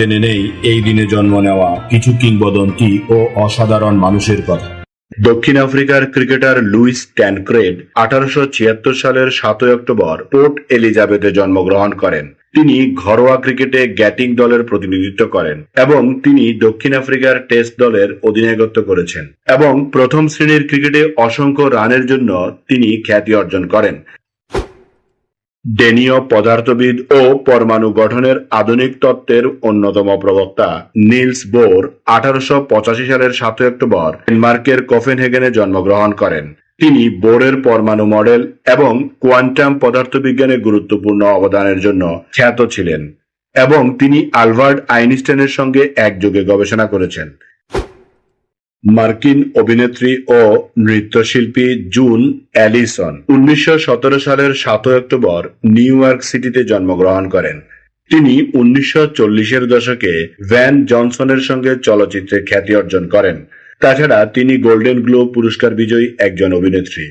জেনে নেই, এই দিনে জন্ম নেওয়া কিছু কিংবদন্তি ও অসাধারণ মানুষের কথা। দক্ষিণ আফ্রিকার ক্রিকেটার লুইস ট্যানক্রেড আঠারোশো ছিয়াত্তর সালের সাতই অক্টোবর পোর্ট এলিজাবেথে জন্মগ্রহণ করেন। তিনি ঘরোয়া ক্রিকেটে গ্যাটিং দলের প্রতিনিধিত্ব করেন এবং তিনি দক্ষিণ আফ্রিকার টেস্ট দলের অধিনায়কত্ব করেছেন এবং প্রথম শ্রেণির ক্রিকেটে অসংখ্য রানের জন্য তিনি খ্যাতি অর্জন করেন। ডেনীয় পদার্থবিদ ও পরমাণু গঠনের আধুনিক তত্ত্বের অন্যতম প্রবক্তা নিলস বোর আঠারোশো পঁচাশি সালের সাতই অক্টোবর ডেনমার্কের কোফেনহেগেনে জন্মগ্রহণ করেন। তিনি বোরের পরমাণু মডেল এবং কোয়ান্টাম পদার্থবিজ্ঞানে গুরুত্বপূর্ণ অবদানের জন্য খ্যাত ছিলেন এবং তিনি আলবার্ট আইনস্টাইনের সঙ্গে একযোগে গবেষণা করেছেন। মার্কিন অভিনেত্রী ও নৃত্যশিল্পী জুন অ্যালিসন উনিশশো সতেরো সালের সাতই অক্টোবর নিউ ইয়র্ক সিটিতে জন্মগ্রহণ করেন। তিনি উনিশশো চল্লিশের দশকে ভ্যান জনসনের সঙ্গে চলচ্চিত্রে খ্যাতি অর্জন করেন। তাছাড়া তিনি গোল্ডেন গ্লোব পুরস্কার বিজয়ী একজন অভিনেত্রী।